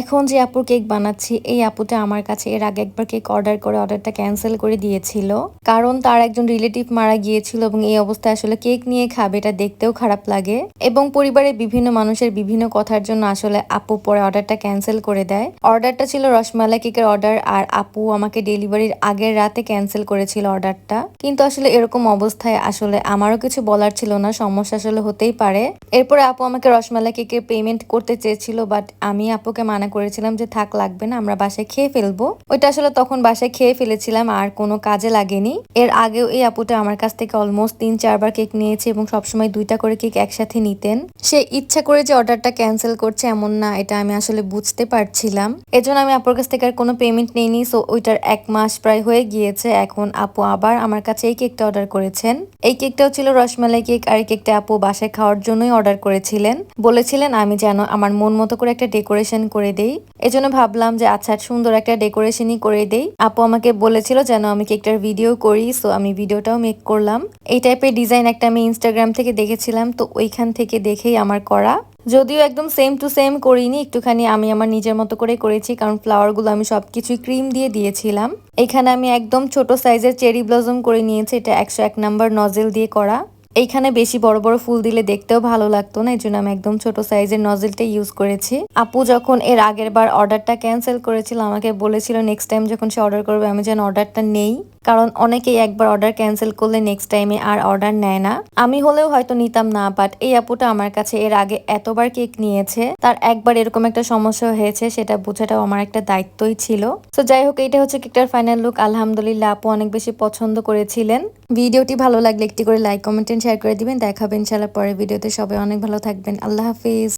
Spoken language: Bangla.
এখন যে আপুর কেক বানাচ্ছি, এই আপুটা আমার কাছে এর আগে একবার কেক অর্ডার করে অর্ডারটা ক্যান্সেল করে দিয়েছিল। কারণ তার একজন রিলেটিভ মারা গিয়েছিল এবং এই অবস্থায় আসলে কেক নিয়ে খাবে, এটা দেখতেও খারাপ লাগে। এবং পরিবারের বিভিন্ন মানুষের বিভিন্ন কথার জন্য আসলে আপু পরে অর্ডারটা ক্যান্সেল করে দেয়। অর্ডারটা ছিল রসমালাই কেকের অর্ডার আর আপু আমাকে ডেলিভারির আগের রাতে ক্যান্সেল করেছিল অর্ডারটা। কিন্তু আসলে এরকম অবস্থায় আসলে আমারও কিছু বলার ছিল না, সমস্যা আসলে হতেই পারে। এরপরে আপু আমাকে রসমালাই কেকের পেমেন্ট করতে চেয়েছিল বাট আমি আপুকে মানা করেছিলাম যে থাক, লাগবে না, আমরা বাসায় খেয়ে ফেলব। ওইটা আসলে তখন বাসায় খেয়ে ফেলেছিলাম, আর কোনো কাজে লাগেনি। এর আগেও এই আপুটা আমার কাছ থেকে অলমোস্ট তিন, চারবার কেক নিয়েছে এবং সবসময় দুইটা করে কেক একসাথে নিতেন। সে ইচ্ছা করে যে অর্ডারটা ক্যান্সেল করছে এমন না, এটা আমি আসলে বুঝতে পারছিলাম। এজন্য আমি আপুর কাছ থেকে আর কোনো পেমেন্ট নেইনি সো ওইটার এক মাস প্রায় হয়ে গিয়েছে। এখন আপু আবার আমার কাছে এই কেকটা অর্ডার করেছেন। এই কেকটাও ছিল রসমালাই কেক, আর এই কেকটা আপু বাসায় খাওয়ার জন্যই অর্ডার করেছিলেন। বলেছিলেন, আমি যেন আমার মন মতো করে একটা ডেকোরেশন করে দেই। এজন্য ভাবলাম যে আচ্ছা সুন্দর একটা ডেকোরেশনই করে দেই। আপু আমাকে বলেছিল যেন আমি কেকটার ভিডিও করি সো আমি ভিডিওটাও মেক করলাম। এই টাইপের ডিজাইন একটা আমি ইনস্টাগ্রাম থেকে দেখেছিলাম, তো ওইখান থেকে দেখেই আমার করা। যদিও একদম সেম টু সেম করিনি, একটুখানি আমি আমার নিজের মতো করে করেছি, কারণ ফ্লাওয়ারগুলো আমি সবকিছুই ক্রিম দিয়ে দিয়েছিলাম। এখানে আমি একদম ছোট সাইজের চেরি ব্লজম করে নিয়েছি, এটা একশো এক নাম্বার নজেল দিয়ে করা। এইখানে বেশি বড় বড় ফুল দিলে দেখতেও ভালো লাগতো না এই জন্য আমি একদম ছোট সাইজের নজেলটা ইউজ করেছি। আপু যখন এর আগের বার অর্ডারটা ক্যান্সেল করেছিল, আমাকে বলেছিল নেক্সট টাইম যখন সে অর্ডার করবে, আমি যেন অর্ডারটা নেই। কারণ অনেকেই একবার অর্ডার ক্যান্সেল করলে নেক্সট টাইমে আর অর্ডার নেয় না। আমি হলেও হয়তো নিতাম না বাট এই আপুটা আমার কাছে এর আগে এতবার কেক নিয়েছে, তার একবার এরকম একটা সমস্যা হয়েছে, সেটা বোঝাটাও আমার একটা দায়িত্বই ছিল। তো যাই হোক এটা হচ্ছে কেকটার ফাইনাল লুক আলহামদুলিল্লাহ, আপু অনেক বেশি পছন্দ করেছিলেন। ভিডিওটি ভালো লাগলে একটি করে লাইক কমেন্ট শেয়ার করে দিবেন। দেখাবেন ইনশাল্লাহ পরের ভিডিওতে। সবাই অনেক ভালো থাকবেন। আল্লাহ হাফিজ।